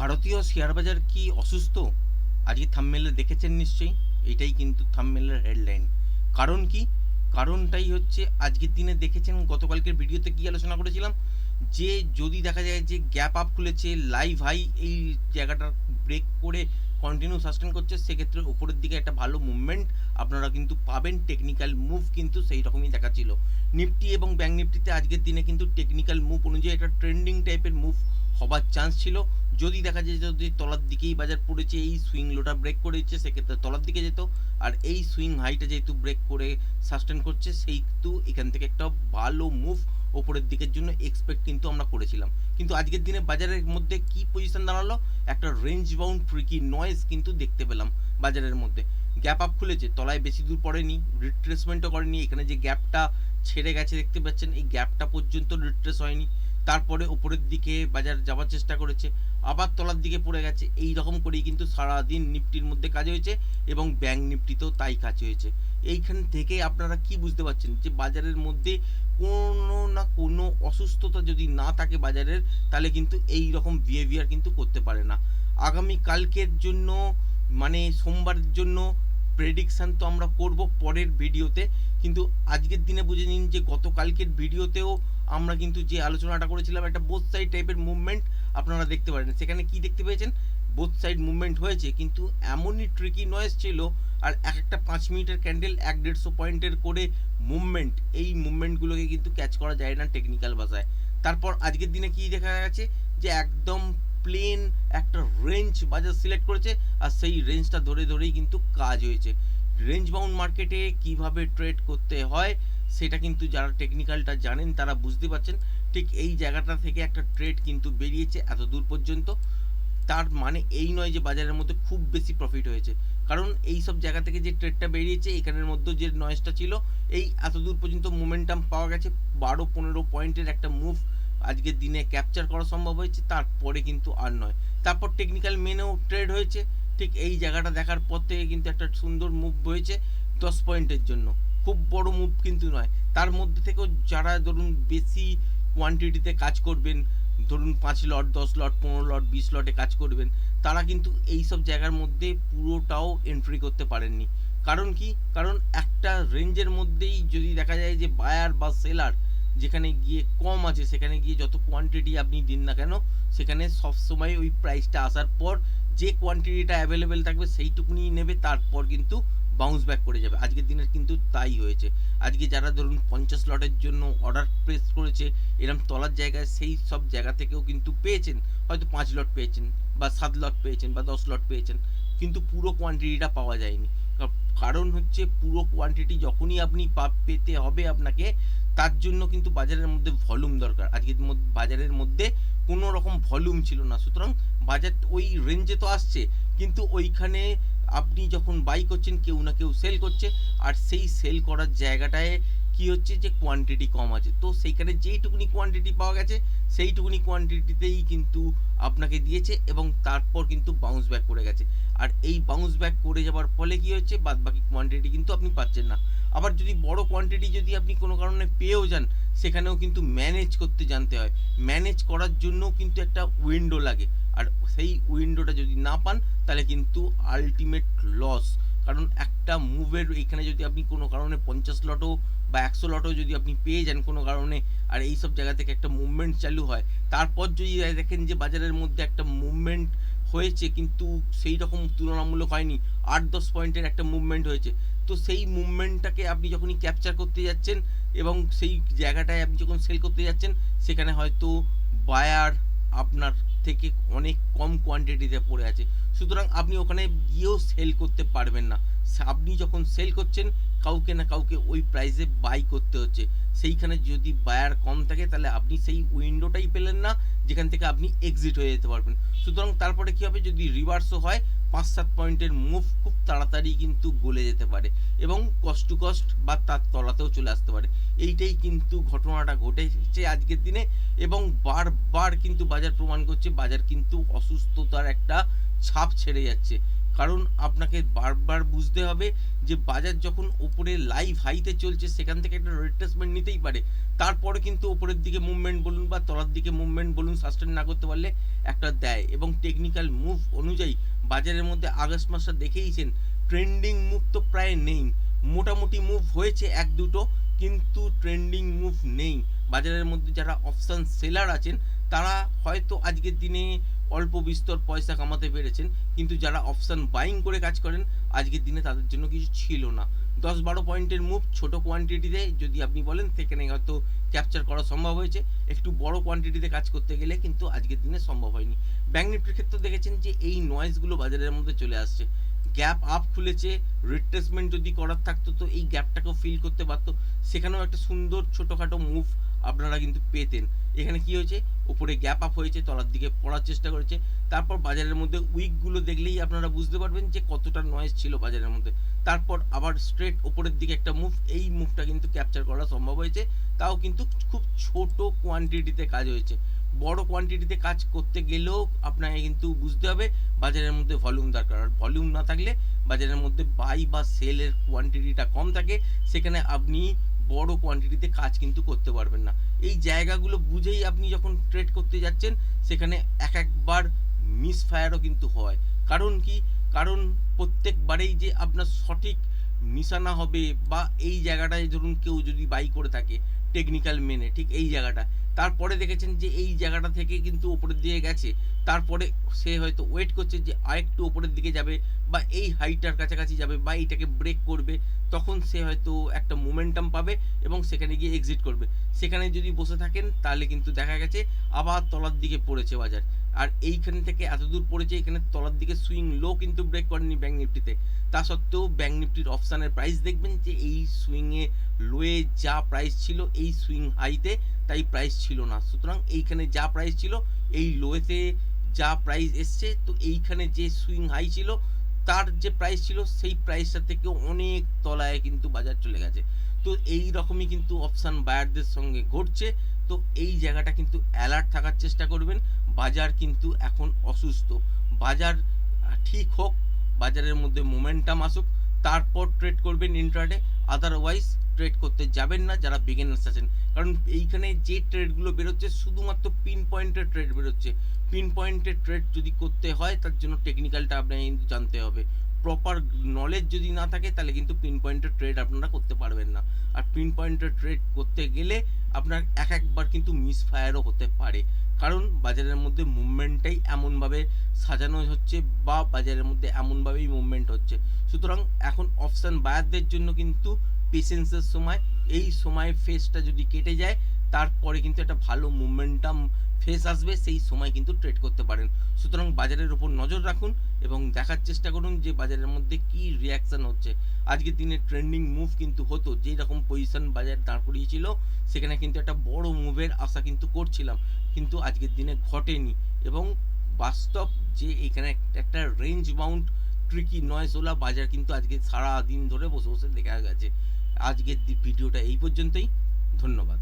ভারতীয় শেয়ার বাজার কি অসুস্থ? আজকে থামমেলে দেখেছেন নিশ্চয়ই, এটাই কিন্তু থামমেলের হেডলাইন কারণ কি? কারণটাই হচ্ছে আজকের দিনে দেখেছেন, গতকালকের ভিডিওতে কি আলোচনা করেছিলাম? যে যদি দেখা যায় যে গ্যাপ আপ খুলেছে লাইভ হাই এই জায়গাটা ব্রেক করে কন্টিনিউ সাস্টেন করছে, সেক্ষেত্রে উপরের দিকে একটা ভালো মুভমেন্ট আপনারা কিন্তু পাবেন টেকনিক্যাল মুভ কিন্তু সেই রকমই দেখাচ্ছিল। নিফটি এবং ব্যাঙ্ক নিফটিতে আজকের দিনে কিন্তু টেকনিক্যাল মুভ অনুযায়ী একটা ট্রেন্ডিং টাইপের মুভ হবার চান্স ছিল। যদি দেখা যায় যদি তলার দিকেই বাজার পড়েছে, এই সুইং লোটা ব্রেক করে দিচ্ছে সেক্ষেত্রে তলার দিকে যেত। আর এই সুইং হাইটা যেহেতু ব্রেক করে সাস্টেন করছে সেইটু এখান থেকে একটা ভালো মুভ ওপরের দিকের জন্য এক্সপেক্ট কিন্তু আমরা করেছিলাম। কিন্তু আজকের দিনে বাজারের মধ্যে কি পজিশন দাঁড়াল? একটা রেঞ্জ বাউন্ড ট্রিকি নয়েজ কিন্তু দেখতে পেলাম বাজারের মধ্যে। গ্যাপ আপ খুলেছে, তলায় বেশি দূর পড়েনি রিট্রেসমেন্টও করেনি। এখানে যে গ্যাপটা ছেড়ে গেছে দেখতে পাচ্ছেন, এই গ্যাপটা পর্যন্ত রিট্রেস হয়নি। তারপরে ওপরের দিকে বাজার যাওয়ার চেষ্টা করেছে। আবার তলার দিকে পড়ে গেছে। এই রকম করেই কিন্তু সারাদিন নিফটির মধ্যে কাজ হয়েছে এবং ব্যাংক নিফটিতেও তাই কাজ হয়েছে। এইখান থেকে আপনারা কি বুঝতে পারছেন যে বাজারের মধ্যে কোনো না কোনো অসুস্থতা যদি না থাকে বাজারের, তাহলে কিন্তু এই রকম বিহেভিয়ার কিন্তু করতে পারে না। আগামী কালকের জন্য মানে সোমবারের জন্য প্রেডিকশান তো আমরা করব পরের ভিডিওতে। কিন্তু আজকের দিনে বুঝে নিন যে গতকালকের ভিডিওতেও আমরা কিন্তু যে আলোচনাটা করেছিলাম, একটা বোথ সাইড টাইপের মুভমেন্ট আপনারা দেখতে পারেন। সেখানে কি দেখতে পেয়েছেন? বোথ সাইড মুভমেন্ট হয়েছে, কিন্তু এমনই ট্রিকি নয়েজ ছিল, আর এক একটা পাঁচ মিনিটের ক্যান্ডেল এক দেড়শো পয়েন্টের করে মুভমেন্ট এই মুভমেন্টগুলোকে কিন্তু ক্যাচ করা যায় না টেকনিক্যাল ভাষায়। তারপর আজকের দিনে কি দেখা গেছে? যে একদম প্লেন একটা রেঞ্জ বাজার সিলেক্ট করেছে আর সেই রেঞ্জটা ধরে ধরেই কিন্তু কাজ হয়েছে। রেঞ্জ বাউন্ড মার্কেটে কীভাবে ট্রেড করতে হয় সেটা কিন্তু যারা টেকনিক্যালটা জানেন তারা বুঝতে পারছেন। ঠিক এই জায়গাটা থেকে একটা ট্রেড কিন্তু বেরিয়েছে এত দূর পর্যন্ত। তার মানে এই নয় যে বাজারের মধ্যে খুব বেশি প্রফিট হয়েছে। কারণ এই সব জায়গা থেকে যে ট্রেডটা বেরিয়েছে, এখানের মধ্যে যে নয়েজটা ছিল, এই এত দূর পর্যন্ত মোমেন্টাম পাওয়া গেছে। বারো পনেরো পয়েন্টের একটা মুভ আজকের দিনে ক্যাপচার করা সম্ভব হয়েছে, তারপরে কিন্তু আর নয়। তারপর টেকনিক্যাল মেনেও ট্রেড হয়েছে, ঠিক এই জায়গাটা দেখার পর থেকে কিন্তু একটা সুন্দর মুভ হয়েছে দশ পয়েন্টের জন্য। খুব বড় মুভ কিন্তু নয়। তার মধ্যে থেকেও যারা ধরুন বেশি কোয়ান্টিটিতে কাজ করবেন, ধরুন পাঁচ লট দশ লট পনেরো লট বিশ লটে কাজ করবেন, তারা কিন্তু এই সব জায়গার মধ্যে পুরোটাও এন্ট্রি করতে পারেননি। কারণ কি? কারণ একটা রেঞ্জের মধ্যেই যদি দেখা যায় যে বায়ার বা সেলার যেখানে গিয়ে কম আছে, সেখানে গিয়ে যত কোয়ান্টিটি আপনি দিন না কেন, সেখানে সবসময় ওই প্রাইসটা আসার পর যে কোয়ান্টিটিটা অ্যাভেলেবেল থাকবে সেইটুকুনি নেবে, তারপর কিন্তু বাউন্স ব্যাক করে যাবে। আজকের দিনের কিন্তু তাই হয়েছে। আজকে যারা ধরুন পঞ্চাশ লটের জন্য অর্ডার প্লেস করেছে, এরম তলার জায়গায় সেই সব জায়গা থেকেও কিন্তু পেয়েছেন, হয়তো পাঁচ লট পেয়েছেন, বা সাত লট পেয়েছেন, বা দশ লট পেয়েছেন, কিন্তু পুরো কোয়ান্টিটিটা পাওয়া যায়নি। কারণ হচ্ছে পুরো কোয়ান্টিটি যখনই আপনি পা- পেতে হবে আপনাকে, তার জন্য কিন্তু বাজারের মধ্যে ভলিউম দরকার। আজকের বাজারের মধ্যে কোনো রকম ভলিউম ছিল না। সুতরাং বাজার ওই রেঞ্জে তো আসছে, কিন্তু ওইখানে আপনি যখন বাই করছেন, কেউ না কেউ সেল করছে, আর সেই সেল করার জায়গাটায় কি হচ্ছে যে কোয়ান্টিটি কম আছে। তো সেইখানে যেইটুকুনি কোয়ান্টিটি পাওয়া গেছে, সেইটুকুনি কোয়ান্টিটিতেই কিন্তু আপনাকে দিয়েছে এবং তারপর কিন্তু বাউন্স ব্যাক করে গেছে। আর এই বাউন্স ব্যাক করে যাওয়ার ফলে কি হচ্ছে? বাদ বাকি কোয়ান্টিটি কিন্তু আপনি পাচ্ছেন না। আবার যদি বড় কোয়ান্টিটি যদি আপনি কোনো কারণে পেয়েও যান, সেখানেও কিন্তু ম্যানেজ করতে জানতে হয়। ম্যানেজ করার জন্য কিন্তু একটা উইন্ডো লাগে। আর সেই উইন্ডোটা যদি না পান, তাহলে কিন্তু আলটিমেট লস কারণ একটা মুভের এখানে যদি আপনি কোনো কারণে পঞ্চাশ লটও বা একশো লটও যদি আপনি পেয়ে যান কোনো কারণে, আর এই সব জায়গা থেকে একটা মুভমেন্ট চালু হয়, তারপর যদি দেখেন যে বাজারের মধ্যে একটা মুভমেন্ট হয়েছে, কিন্তু সেই রকম তুলনামূলক হয়নি, আট দশ পয়েন্টের একটা মুভমেন্ট হয়েছে। তো সেই মুভমেন্টটাকে আপনি যখনই ক্যাপচার করতে যাচ্ছেন এবং সেই জায়গাটায় আপনি যখন সেল করতে যাচ্ছেন, সেখানে হয়তো বায়ার আপনার থেকে অনেক কম কোয়ান্টিটিতে পড়ে আছে। সুতরাং আপনি ওখানে গিয়েও সেল করতে পারবেন না। আপনি যখন সেল করছেন কাউকে না কাউকে ওই প্রাইসে বাই করতে হচ্ছে। সেইখানে যদি বায়ার কম থাকে, তাহলে আপনি সেই উইন্ডোটাই পেলেন না, যেখান থেকে আপনি এক্সিট হয়ে যেতে পারবেন। সুতরাং তারপরে কী হবে? যদি রিভার্সও হয় পাঁচ সাত পয়েন্টের মুভ খুব তাড়াতাড়ি কিন্তু গলে যেতে পারে এবং কস্ট টু কস্ট বা তার তলাতেও চলে আসতে পারে। এইটাই কিন্তু ঘটনাটা ঘটেছে আজকের দিনে এবং বারবার কিন্তু বাজার প্রমাণ করছে, বাজার কিন্তু অসুস্থতার একটা ছাপ ছেড়ে যাচ্ছে। কারণ আপনাকে বারবার বুঝতে হবে যে বাজার যখন ওপরে লাইভ হাইতে চলছে, সেখান থেকে একটা রিট্রেসমেন্ট নিতেই পারে। তারপরে কিন্তু ওপরের দিকে মুভমেন্ট বলুন বা তলার দিকে মুভমেন্ট বলুন সাস্টেন না করতে পারলে একটা দেয়। এবং টেকনিক্যাল মুভ অনুযায়ী বাজারের মধ্যে আগস্ট মাসটা দেখেইছেন ট্রেন্ডিং মুভ তো প্রায় নেই। মোটামুটি মুভ হয়েছে এক দুটো, কিন্তু ট্রেন্ডিং মুভ নেই। বাজারের মধ্যে যারা অপশান সেলার আছেন, তারা হয়তো আজকের দিনে অল্প বিস্তর পয়সা কামাতে পেরেছেন, কিন্তু যারা অপশান বাইং করে কাজ করেন, আজকের দিনে তাদের জন্য কিছু ছিল না। দশ বারো পয়েন্টের মুভ ছোট কোয়ান্টিটিতে যদি আপনি বলেন, সেখানে হয়তো ক্যাপচার করা সম্ভব হয়েছে। একটু বড় কোয়ান্টিটিতে কাজ করতে গেলে কিন্তু আজকের দিনে সম্ভব হয়নি। ব্যাঙ্ক নিফটির ক্ষেত্রে দেখেছেন যে এই নয়েজগুলো বাজারের মধ্যে চলে আসছে। গ্যাপ আপ খুলেছে রিট্রেসমেন্ট যদি করার থাকতো, তো এই গ্যাপটাকেও ফিল করতে পারতো। সেখানেও একটা সুন্দর ছোটোখাটো মুভ আপনারা কিন্তু পেতেন। এখানে কি হয়েছে? উপরে গ্যাপ আপ হয়েছে, তলার দিকে পড়ার চেষ্টা করেছে। তারপর বাজারের মধ্যে উইকগুলো দেখলেই আপনারা বুঝতে পারবেন যে কতটা নয়েজ ছিল বাজারের মধ্যে। তারপর আবার স্ট্রেট উপরের দিকে একটা মুভ এই মুভটা কিন্তু ক্যাপচার করা সম্ভব হয়েছে। তাও কিন্তু খুব ছোট কোয়ান্টিটিতে কাজ হয়েছে। বড় কোয়ান্টিটিতে কাজ করতে গেলেও আপনাকে কিন্তু বুঝতে হবে বাজারের মধ্যে ভলিউম দরকার। আর ভলিউম না থাকলে বাজারের মধ্যে বাই বা সেলের কোয়ান্টিটিটা কম থাকে। সেখানে আপনি বড় কোয়ান্টিটিতে কাজ কিন্তু করতে পারবেন না। এই জায়গাগুলো বুঝেই আপনি যখন ট্রেড করতে যাচ্ছেন, সেখানে এক একবার মিসফায়ারও কিন্তু হয়। কারণ কি? কারণ প্রত্যেকবারেই যে আপনার সঠিক নিশানা হবে বা এই জায়গাটায় ধরুন কেউ যদি বাই করে থাকে টেকনিক্যাল মেনে ঠিক এই জায়গাটা তারপরে দেখেছেন যে এই জায়গাটা থেকে কিন্তু ওপরের দিকে গেছে। তারপরে সে হয়তো ওয়েট করছে যে আরেকটু ওপরের দিকে যাবে বা এই হাইটার কাছাকাছি যাবে বা এইটাকে ব্রেক করবে, তখন সে হয়তো একটা মোমেন্টাম পাবে এবং সেখানে গিয়ে এক্সিট করবে। সেখানে যদি বসে থাকেন, তাহলে কিন্তু দেখা গেছে আবার তলার দিকে পড়েছে বাজার। আর এইখান থেকে এত দূর পড়েছে, এখানে তলার দিকে সুইং লো কিন্তু ব্রেক করেনি ব্যাঙ্ক নিফটিতে। তা সত্ত্বেও ব্যাঙ্ক নিফটির অপশানের প্রাইস দেখবেন যে এই সুইংয়ে লোয়ে যা প্রাইস ছিল এই সুইং হাইতে তাই প্রাইস ছিল না। সুতরাং এইখানে যা প্রাইস ছিল, এই লোয়েতে যা প্রাইস এসছে, তো এইখানে যে সুইং হাই ছিল, তার যে প্রাইস ছিল, সেই প্রাইসটা থেকে অনেক তলায় কিন্তু বাজার চলে গেছে। তো এই রকমই কিন্তু অপশান বায়ারদের সঙ্গে ঘটছে। তো এই জায়গাটা কিন্তু অ্যালার্ট থাকার চেষ্টা করবেন। বাজার কিন্তু এখন অসুস্থ। বাজার ঠিক হোক, বাজারের মধ্যে মোমেন্টাম আসুক, তারপর ট্রেড করবেন ইন্ট্রাডে আদারওয়াইজ ট্রেড করতে যাবেন না যারা বিগিনার্স আছেন। কারণ এইখানে যে ট্রেডগুলো বেরোচ্ছে, শুধুমাত্র পিন পয়েন্টের ট্রেড বেরোচ্ছে। পিন পয়েন্টের ট্রেড যদি করতে হয়, তার জন্য টেকনিক্যালটা আপনাকে জানতে হবে। প্রপার নলেজ যদি না থাকে, তাহলে কিন্তু পিন পয়েন্টের ট্রেড আপনারা করতে পারবেন না। আর পিন পয়েন্টের ট্রেড করতে গেলে আপনার এক একবার কিন্তু মিসফায়ারও হতে পারে। কারণ বাজারের মধ্যে মুভমেন্টটাই এমনভাবে সাজানো হচ্ছে বা বাজারের মধ্যে এমনভাবেই মুভমেন্ট হচ্ছে। সুতরাং এখন অপশান বায়ারদের জন্য কিন্তু পেশেন্সের সময়, এই সময় ফেসটা যদি কেটে যায় তারপরে কিন্তু একটা ভালো মুভমেন্টাম ফেস আসবে, সেই সময় কিন্তু ট্রেড করতে পারেন। সুতরাং বাজারের উপর নজর রাখুন এবং দেখার চেষ্টা করুন যে বাজারের মধ্যে কি রিয়াকশন হচ্ছে। আজকের দিনে ট্রেন্ডিং মুভ কিন্তু হতো, যেই রকম পজিশন বাজার দাঁড় করিয়েছিল, সেখানে কিন্তু একটা বড় মুভের আশা কিন্তু করছিলাম। কিন্তু আজকের দিনে ঘটেনি এবং বাস্তব যে এখানে একটা রেঞ্জ বাউন্ড ট্রিকি নয়েস ওলা বাজার কিন্তু আজকে সারা দিন ধরে বসে বসে দেখা গেছে। আজকের ভিডিওটা এই পর্যন্তই। ধন্যবাদ।